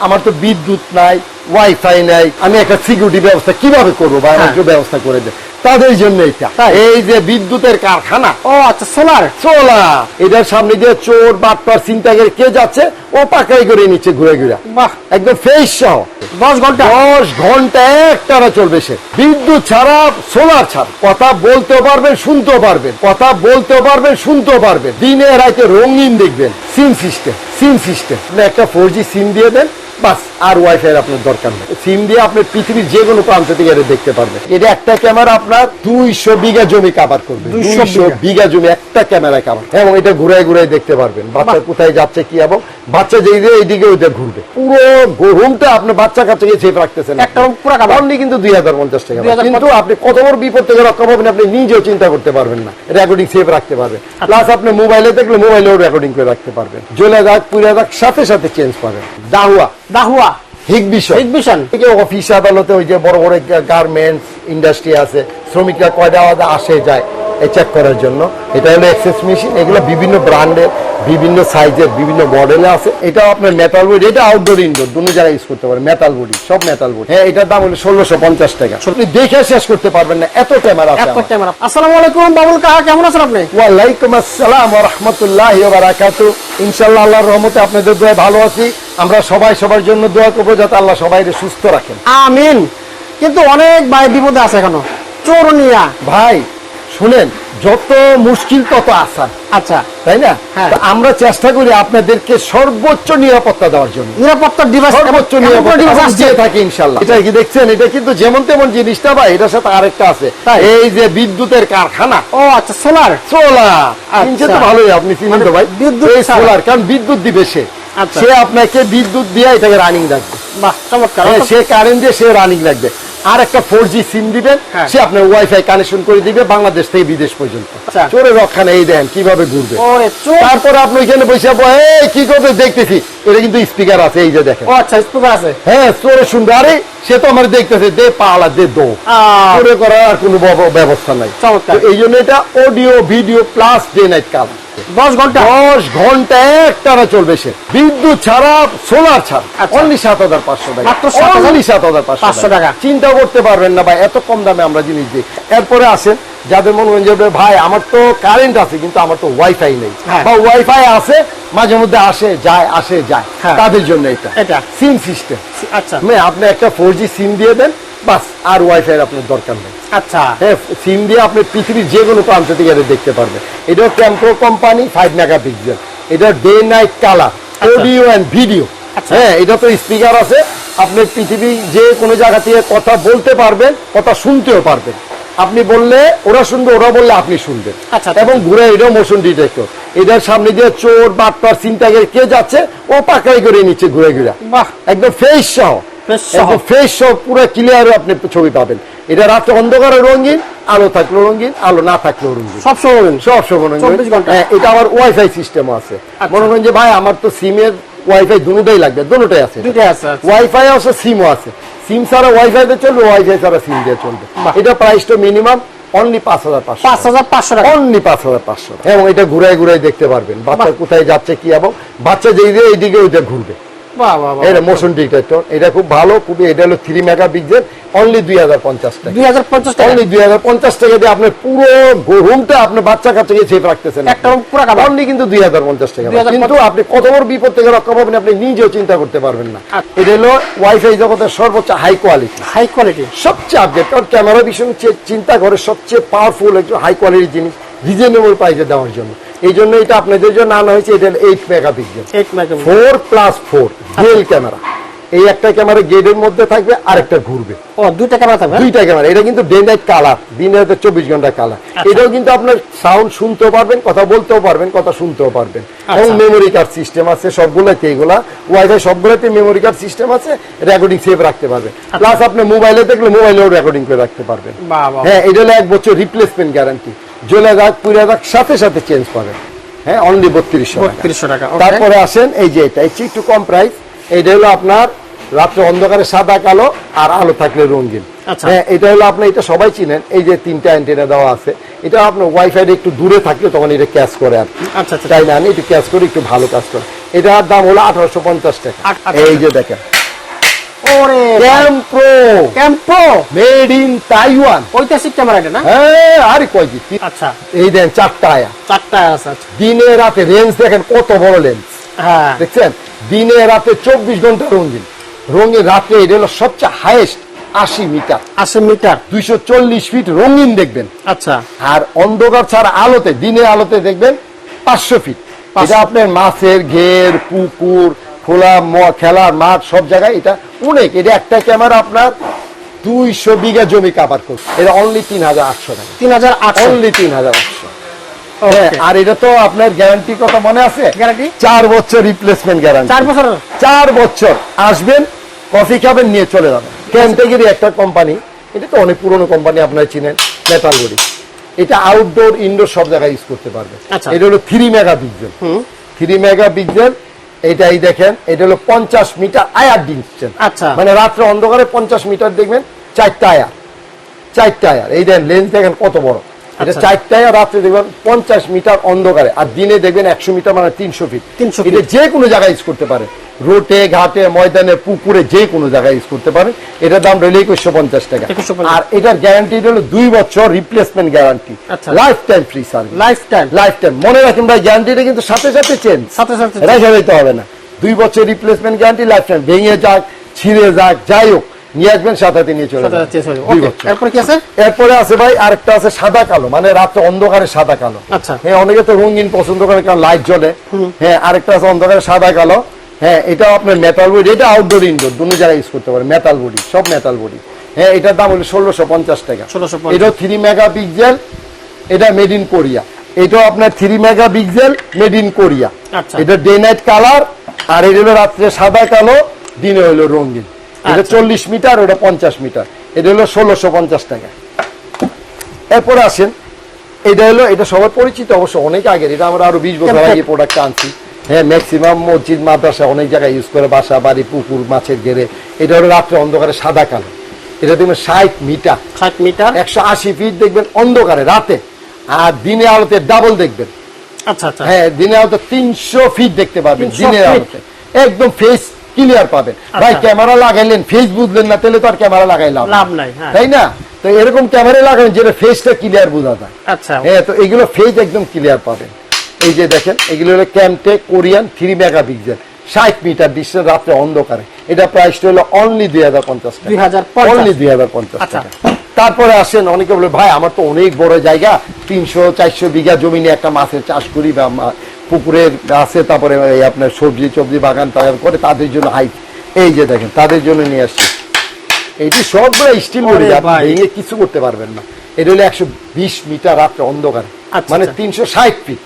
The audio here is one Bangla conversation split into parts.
আমার তো বিদ্যুৎ নাই ওয়াইফাই নাই আমি একটা সিকিউরিটি ব্যবস্থা কীভাবে করব বা আমার হ্যাঁ। ব্যবস্থা করে দেয় তাদের জন্য এটা? এই যে বিদ্যুতের কারখানা। ও আচ্ছা সোলার সোলার এটার সামনে দিয়ে চোর বাটপার চিন্তা করে কে যাচ্ছে ও পাকাই করে নিচ্ছে ঘুরে ঘুরে। বাহ। একদম ফেস সহ। দশ ঘণ্টা? দশ ঘণ্টা একটানা চলবে সে। বিদ্যুৎ ছাড়া সোলার ছাড়া। কথা বলতেও পারবেন শুনতেও পারবেন। কথা বলতেও পারবেন শুনতেও পারবেন। দিনে রাতে রঙিন দেখবেন। সিম সিস্টেম সিম সিস্টেম একটা ফোর জি সিম দিয়ে দেন বাস আর ওয়াইফাই আপনার দরকার নেই। সিম দিয়ে আপনি পৃথিবীর যে কোনো প্রান্ত থেকে এটা দেখতে পারবেন। এটা একটা ক্যামেরা আপনার দুইশো বিঘা জমি কাভার করবে। 200 দুইশো বিঘা। জমি একটা ক্যামেরায় কাভার এবং এটা ঘুরায় ঘুরায় দেখতে পারবেন। বাচ্চা কোথায় যাচ্ছে কি এবং বাচ্চা যেই দিয়ে এইদিকে ওইটা ঘুরবে। পুরো রুমটা আপনি বাচ্চা কাচ্চাকে সেফ রাখতেছেন একটা পুরো। অনলি কিন্তু দুই হাজার পঞ্চাশ টাকা। কিন্তু আপনি কত বড় বিপদ থেকে রক্ষা পাবেন আপনি নিজেও চিন্তা করতে পারবেন না। রেকর্ডিং সেভ রাখতে পারবেন। আচ্ছা। প্লাস আপনি মোবাইলে দেখলে মোবাইলেও রেকর্ডিং করে রাখতে পারবেন। জ্বলে যাক পুড়ে যাক সাথে সাথে চেঞ্জ পাবেন। দাহুয়া। দাহুয়া। হিগ বিষয়। এক্সবিশন থেকে অফিস আদালতে ওই যে বড় বড় গার্মেন্টস ইন্ডাস্ট্রি আছে শ্রমিকরা কয়টা আসে যায়। চেক করার জন্য। এটা হলো এক্সেস মেশিন এগুলো বিভিন্ন ব্র্যান্ডের বিভিন্ন সাইজের বিভিন্ন মডেলে আছে। এটা আপনার মেটাল বডি এটা আউটডোর ইনডোর দুটো জায়গায় ইউজ করতে পারেন মেটাল বডি সব মেটাল বডি হ্যাঁ এটার দাম হলো ষোলোশো পঞ্চাশ টাকা। আপনি দেখে শেষ করতে পারবেন না এত ক্যামেরা আছে এত ক্যামেরা আসসালামু আলাইকুম বাবুল কাকা কেমন আছেন আপনি? ওয়ালাইকুম আসসালাম ওয়া রাহমাতুল্লাহি ওয়া বারাকাতু। ইনশাআল্লাহ আল্লাহর রহমতে আপনাদের দোয়া ভালো আছি। আমরা সবাই সবার জন্য দোয়া করব যাতে আল্লাহ সবাইকে সুস্থ রাখেন। আমিন। কিন্তু অনেক ভাই বিপদে আছে এখনও। চোরনিয়া ভাই শুনেন যত মুশকিল তত আসান। আচ্ছা। তাই না? হ্যাঁ। আমরা চেষ্টা করি আপনাদেরকে সর্বোচ্চ নিরাপত্তা দেওয়ার জন্য। নিরাপত্তা ডিভাইস সর্বোচ্চ নিরাপত্তা দিয়ে থাকি ইনশাল্লাহ এটা কি দেখছেন? এটা কিন্তু যেমন তেমন জিনিসটা ভাই এটার সাথে আরেকটা আছে। এই যে বিদ্যুতের কারখানা। ও আচ্ছা সোলার সোলার চিনছে তো আচ্ছা। ভালোই আপনি চিনেন তো ভাই। বিদ্যুৎ সোলার কারণ বিদ্যুৎ দিবে সে। আচ্ছা। সে আপনাকে বিদ্যুৎ দিয়ে এটাকে রানিং রাখবে বাহ চমৎকার। হ্যাঁ, সে কারেন্ট দিয়ে সে রানিং রাখবে আর একটা ফোর জি সিম দিবেন হ্যাঁ। সে আপনার ওয়াইফাই কানেকশন করে দিবে বাংলাদেশ থেকে বিদেশ পর্যন্ত। আচ্ছা। চোরে রক্ষা নেই দেন কীভাবে ঘুরবে? তারপরে আপনি ওইখানে বসে এই কি করবে দেখতেছি এটা কিন্তু স্পিকার আছে এই যে দেখেন। আচ্ছা স্পিকার আছে। হ্যাঁ চোরে শুনবে আরে সে তো আমার দেখতেছে দে পালা দে দো। চোরে করার আর কোনো ব্যবস্থা নাই। এই জন্য এটা audio video plus day night দশ ঘণ্টা। দশ ঘণ্টা একটানা চলবে সে। বিদ্যুৎ ছাড়া সোলার ছাড়া। আচ্ছা। অনলি সাত হাজার পাঁচশো টাকা। অনলি সাত হাজার পাঁচশো টাকা। চিন্তা করতে পারবেন না ভাই এত কম দামে আমরা জিনিস দিই। এরপরে আসেন যাদের মনে করেন যে ভাই আমার তো কারেন্ট আছে কিন্তু আমার তো ওয়াইফাই নেই। হ্যাঁ। বা ওয়াইফাই আছে মাঝে মধ্যে আসে যায় আসে যায়। হ্যাঁ। তাদের জন্য এটা। এটা। সিম সিস্টেম আচ্ছা। আপনি একটা ফোর জি সিম দিয়ে দেন বাস আর ওয়াইফাই আপনার দরকার নেই। আচ্ছা। হ্যাঁ সিম দিয়ে আপনি পৃথিবীর যে কোনো প্রান্ত থেকে দেখতে পারবেন। এটা Campro company five mega pixel এটা day night colour audio and video আচ্ছা। হ্যাঁ এটা তো স্পিকার আছে। আপনি পৃথিবী যে কোনো জায়গা থেকে কথা বলতে পারবেন কথা শুনতেও পারবেন। আপনি বললে ওরা শুনবে ওরা বললে আপনি শুনবেন। আচ্ছা। এবং ঘুরে এটাও মোশন ডিটেক্টর এটার সামনে দিয়ে চোর বাটপার চিন্তা কে যাচ্ছে ও পাকাই করে নিচ্ছে ঘুরে ঘুরে। বাহ। একদম ফেস সহ। ফেস সহ। পুরো ক্লিয়ার আপনি ছবি পাবেন। এটা রাত্রে অন্ধকারে রঙিন আলো রঙিন আলো না থাকলেও রঙিন। সব সময়। সব সময় রঙিন। হ্যাঁ, এটা আবার ওয়াইফাই সিস্টেম আছে। আচ্ছা। মনে করেন যে ভাই আমার তো সিমের ওয়াইফাই দুটোটাই লাগবে। দুটোটাই আছে। আচ্ছা। ওয়াইফাই আছে সিমও আছে। সিম ছাড়া ওয়াইফাই দিয়ে চলবে ওয়াইফাই ছাড়া সিম দিয়ে চলবে। এটা প্রাইসটা মিনিমাম অনলি পাঁচ হাজার পাঁচশো পাঁচ হাজার পাঁচশো টাকা। অনলি পাঁচ হাজার পাঁচশো এবং এটা ঘুরাই ঘুরাই দেখতে পারবেন। বাচ্চা কোথায় যাচ্ছে কি এবং বাচ্চা যেই দিয়ে এইদিকে ওইটা ঘুরবে। এটা মোশন ডিটেক্টর এটা খুব ভালো খুবই এটা হলো থ্রি মেগা পিক্সেল অনলি দুই হাজার পঞ্চাশ টাকা। দুই হাজার পঞ্চাশ টাকা? অনলি দুই হাজার পঞ্চাশ টাকা দিয়ে আপনার পুরো রুমটা আপনার বাচ্চা কাচ্চাকে সেফ রাখতেছেন একটা পুরো অনলি কিন্তু দুই হাজার পঞ্চাশ টাকা। কিন্তু আপনি কত বড় বিপদ থেকে রক্ষা পাবেন আপনি নিজেও চিন্তা করতে পারবেন না। আচ্ছা। এটা হলো ওয়াইফাই জগতের সর্বোচ্চ হাই কোয়ালিটি হাই কোয়ালিটি সবচেয়ে আপডেট কারণ ক্যামেরা ভীষণ চিন্তা করে সবচেয়ে পাওয়ারফুল একটু হাই কোয়ালিটির জিনিস রিজনেবল প্রাইসে দেওয়ার জন্য। এই জন্য এটা আপনাদের জন্য আনা হয়েছে এটা eight megapixel four plus four dual camera এই একটা ক্যামেরা গেটের মধ্যে থাকবে আরেকটা ঘুরবে। ও দুইটা ক্যামেরা থাকবে? দুইটা ক্যামেরা এটা কিন্তু ডে নাইট কালার দিন রাতে চব্বিশ ঘণ্টা কালার আচ্ছা। এটাও কিন্তু আপনার সাউন্ড শুনতেও পারবেন কথা বলতেও পারবেন কথা শুনতেও পারবেন। এবং আচ্ছা। মেমোরি কার্ড সিস্টেম আছে সবগুলোতে এগুলা। ওয়াইফাই সবগুলোতে মেমোরি কার্ড সিস্টেম আছে রেকর্ডিং সেভ রাখতে পারবেন। প্লাস আপনি মোবাইলে দেখলে মোবাইলেও রেকর্ডিং করে রাখতে পারবেন। হ্যাঁ এটা হলো এক বছর রিপ্লেসমেন্ট গ্যারান্টি জ্বলে যাক পুড়ে যাক সাথে সাথে চেঞ্জ পাবেন হ্যাঁ অনলি বত্রিশশো বত্রিশশো টাকা তারপরে আসেন এই যে এটা চেয়ে একটু কম প্রাইস এইটা হলো আপনার রাত্রে অন্ধকারে সাদা কালো আর আলো থাকলে রঙিন। আচ্ছা। হ্যাঁ এটা হলো আপনার এটা সবাই চিনেন। এই যে তিনটা অ্যান্টেনা দেওয়া আছে এটা আপনার ওয়াইফাই একটু দূরে থাকলে তখন এটা ক্যাচ করে আর আচ্ছা আচ্ছা। তাই না? একটু ক্যাচ করে একটু ভালো কাজ করে এটার দাম হলো আঠারোশো পঞ্চাশ টাকা। এই যে দেখেন। ওরে মেড ইন তাইওয়ান ঐতিহাসিক ক্যামেরা এটা না? হ্যাঁ আরে কয় কি আচ্ছা। এই দেন চারটা আয়া চারটা আছে আচ্ছা। দিনে রাতে রেঞ্জ দেখেন কত বড় লেন্স। হ্যাঁ। দেখছেন? দিনে রাতে চব্বিশ ঘণ্টা রঙিন। রঙিন রাতে এটা হলো সবচেয়ে হাইয়েস্ট আশি মিটার। আশি মিটার। দুইশো চল্লিশ ফিট রঙিন দেখবেন। আচ্ছা। আর অন্ধকার ছাড়া আলোতে দিনে আলোতে দেখবেন পাঁচশো ফিট এটা আপনার মাছের ঘের পুকুর খোলা ম- খেলার মাঠ সব জায়গায় এটা অনেক। এটা একটা ক্যামেরা আপনার দুইশো বিঘা জমি কাভার করছে। এটা অনলি তিন হাজার আটশো টাকা। তিন হাজার আটশো। অনলি তিন হাজার আটশো। হ্যাঁ, আর এটা তো আপনার গ্যারান্টি কথা মনে আছে? গ্যারান্টি চার বছর রিপ্লেসমেন্ট গ্যারান্টি চার বছর? চার বছর। আসবেন কফি খাবেন নিয়ে চলে যাবেন। ক্যান্টেগিরি একটা কোম্পানি এটা তো অনেক পুরনো কোম্পানি আপনারা চিনেন বডি এটা আউটডোর ইনডোর সব জায়গায় ইউজ করতে পারবে আচ্ছা। এটা হলো three mega pixel three mega pixel এটাই দেখেন এটা হলো পঞ্চাশ মিটার আয়ার ডিস্টেন্স আচ্ছা। মানে রাত্রে অন্ধকারে পঞ্চাশ মিটার দেখবেন চারটা আয়ার চারটা আয়ার। এই দেখেন লেন্স দেখেন কত বড়। এটা আচ্ছা। চারটা রাত্রে দেখবেন পঞ্চাশ মিটার অন্ধকারে আর দিনে দেখবেন একশো মিটার মানে তিনশো ফিট 300 এটা যে কোনো জায়গায় ইউজ করতে পারে। রোটে ঘাটে ময়দানে পুকুরে যে কোনো জায়গায় ইউজ করতে পারেন এটার দাম রইল একুশশো পঞ্চাশ টাকা। আর এটার গ্যারান্টি হলো দুই বছর replacement guarantee. Life time free service life time life time মনে রাখেন ভাই গ্যারান্টিটা কিন্তু সাথে সাথে চেঞ্জ সাথে সাথে রেখে দিতে হবে না। দুই বছর রিপ্লেসমেন্ট গ্যারান্টি লাইফ টাইম ভেঙে যাক ছিঁড়ে যাক যাই হোক। নিয়ে আসবেন সাথে সাথে নিয়ে চলে। এরপর কি আছে? এরপরে আছে ভাই আরেকটা আছে সাদা কালো মানে রাত্রে অন্ধকারে সাদা কালো। আচ্ছা। হ্যাঁ অনেকে তো রঙিন পছন্দ করে কারণ লাইট জ্বলে। হ্যাঁ আরেকটা আছে অন্ধকারে সাদা কালো। হ্যাঁ এটা আপনার মেটাল বডি এটা আউটডোর ইনডোর দুটো জায়গায় ইউজ করতে পারে মেটাল বডি সব মেটাল বডি হ্যাঁ এটার দাম হলো ষোলোশো পঞ্চাশ টাকা। 1650 এটা থ্রি মেগা পিক্সেল এটা মেড ইন কোরিয়া এটাও আপনার three mega pixel made in Korea. এটা ডে নাইট কালার আর এটা হলো রাত্রে সাদা কালো দিনে হলো রঙিন। এটা আচ্ছা। চল্লিশ মিটার ওটা পঞ্চাশ মিটার। এটা হলো ষোলোশো পঞ্চাশ টাকা। এরপরে আসেন এটা হলো এটা সবার পরিচিত অবশ্য অনেক আগের। এটা আমরা আরও বিশ বছর আগে প্রোডাক্ট আনছি। হ্যাঁ ম্যাক্সিমাম মসজিদ মাদ্রাসা অনেক জায়গায় ইউজ করে বাসা বাড়ি পুকুর মাছের ঘেরে। এটা হলো রাত্রে অন্ধকারে সাদা কালো। এটা দেখবেন ষাট মিটার। ষাট মিটার? একশো আশি ফিট দেখবেন অন্ধকারে রাতে। আর দিনে আলোতে ডাবল দেখবেন। আচ্ছা আচ্ছা। হ্যাঁ দিনে আলোতে তিনশো ফিট দেখতে পাবেন 300 দিনের আলোতে। একদম ফেস ক্লিয়ার পাবেন। ভাই আচ্ছা। ক্যামেরা লাগাইলেন ফেস বুঝলেন না তাহলে তো আর ক্যামেরা লাগাইলাম লাভ নাই। হ্যাঁ। তাই না? তো এরকম ক্যামেরা লাগাবেন যেটা ফেসটা ক্লিয়ার বোঝা যায়। আচ্ছা। হ্যাঁ তো এগুলো ফেস একদম ক্লিয়ার পাবেন। এই যে দেখেন এগুলো হলো Camtech Korean three mega pixel ষাট মিটার ডিস্টেন্স রাত্রে অন্ধকারে। এটা প্রাইসটা হলো অনলি দুই হাজার পঞ্চাশ টাকা। 2050 অনলি দুই হাজার পঞ্চাশ আচ্ছা। টাকা। তারপরে আসেন অনেকে বলে ভাই আমার তো অনেক বড় জায়গা তিনশো চারশো বিঘা জমি নিয়ে একটা মাছের চাষ করি বা পুকুরের আছে তারপরে এই আপনার সবজি সবজি বাগান টাগান করে তাদের জন্য হাইট এই যে দেখেন তাদের জন্য নিয়ে আসছি। এটি সবগুলো স্টিল বডি ওরে আপনি ভাই। ভেঙে কিছু করতে পারবেন না। এটা হলো একশো বিশ মিটার রাত্রে অন্ধকারে। আচ্ছা, মানে। তিনশো ষাট ফিট।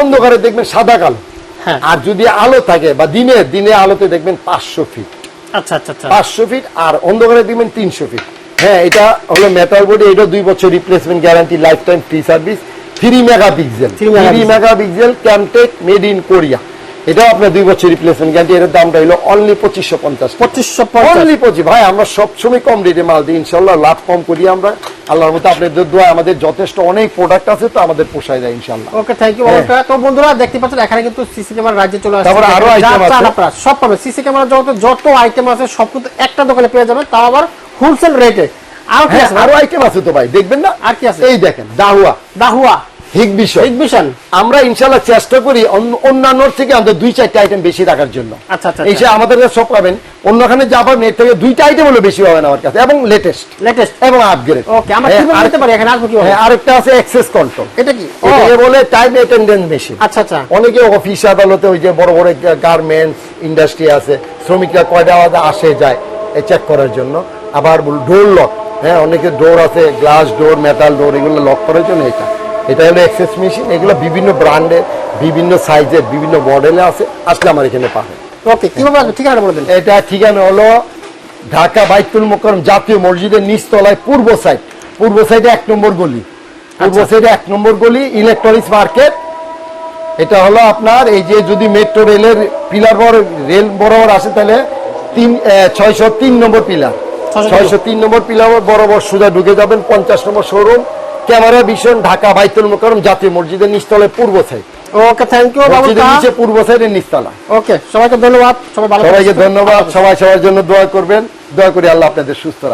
অন্ধকারে দেখবেন সাদা কালো। হ্যাঁ। আর যদি আলো থাকে বা দিনে দিনে আলোতে দেখবেন পাঁচশো ফিট। আচ্ছা আচ্ছা আচ্ছা। পাঁচশো ফিট আর অন্ধকারে দেখবেন তিনশো ফিট। হ্যাঁ এটা হলো মেটাল বডি এটা দুই বছর replacement guarantee life time free service three mega pixel three mega pixel Camtech made in Korea এটাও আপনার দুই বছর রিপ্লেসমেন্ট গ্যারান্টি এর দামটা হলো অনলি পঁচিশশো পঞ্চাশ। পঁচিশশো অনলি পঁচিশ ভাই আমরা সবসময় কম রেটে মাল দিই ইনশাল্লাহ লাভ কম করি আমরা। আল্লাহর মতো আপনাদের দোয়া আমাদের যথেষ্ট অনেক প্রোডাক্ট আছে তো আমাদের পোষায় যায় ইনশাল্লাহ। Okay thank you. তো বন্ধুরা দেখতে পাচ্ছেন এখানে কিন্তু সিসি ক্যামেরা রাজ্যে চলে আসছে। তারপরে আরও চান আছে। সব পাবেন। সিসি ক্যামেরা জগতে যত আইটেম আছে সব কিন্তু একটা দোকানে পেয়ে যাবেন। তাও আবার হোলসেল রেটে আর কি হ্যাঁ আছে? আরও আইটেম আছে তো ভাই দেখবেন না? আর কি আছে? এই দেখেন দাহুয়া। দাহুয়া। আমরা চেষ্টা করি অন্য- অন্যান্যর থেকে আমাদের দুই চারটা আইটেম বেশি রাখার জন্য। আচ্ছা, আচ্ছা, এই আমাদের কাছে সব পাবেন অন্যখানে যা পাবেন এর থেকে দুইটা আইটেম হলো বেশি পাবেন আমার কাছে এবং লেটেস্ট লেটেস্ট এবং আপগ্রেড ওকে আমরা কীভাবে নিতে পারি? এখানে আসব কীভাবে? হ্যাঁ আরেকটা আছে কন্ট্রোল এটা কি? ও, বলে টাইম অ্যাটেন্ডেন্স মেশিন আচ্ছা আচ্ছা। অনেকে অফিস আদালতে ওই যে বড় বড় গার্মেন্টস ইন্ডাস্ট্রি আছে শ্রমিকরা কয়টা আসে যায় চেক করার জন্য। আবার ডোর লক। হ্যাঁ অনেকে ডোর আছে গ্লাস ডোর মেটাল ডোর এগুলো লক করার জন্য এটা। এটা হলো এক্সেস মেশিন এগুলো বিভিন্ন ব্র্যান্ডের বিভিন্ন সাইজের বিভিন্ন মডেলে আছে। আসলে আমার এখানে পাবেন। ওকে কীভাবে আসবে? ঠিকানা বলে দিন। এটা ঠিকানা হলো ঢাকা বাইতুল মোকরম জাতীয় মসজিদের নিচতলায় পূর্ব সাইড পূর্ব সাইডে এক নম্বর গলি। পূর্ব সাইডে এক নম্বর গলি ইলেকট্রনিক্স মার্কেট এটা হলো আপনার এই যে যদি মেট্রো রেলের পিলার বর রেল বরাবর আসে তাহলে তিন ছয়শো তিন নম্বর পিলার 603 ছয়শো তিন নম্বর বরাবর সুদা ঢুকে যাবেন পঞ্চাশ নম্বর শোরুম ক্যামেরা ভীষণ ঢাকা বাইতুল মোকারম জাতীয় মসজিদের নিচতলায় পূর্ব সাইড ওকে থ্যাংক ইউ মসজিদের নিচে পূর্ব সাইডের নিচতলা। ওকে সবাইকে ধন্যবাদ সবাই ভালো সবাইকে ধন্যবাদ সবাই সবার জন্য দোয়া করবেন। দয়া করি আল্লাহ আপনাদের সুস্থ রাখে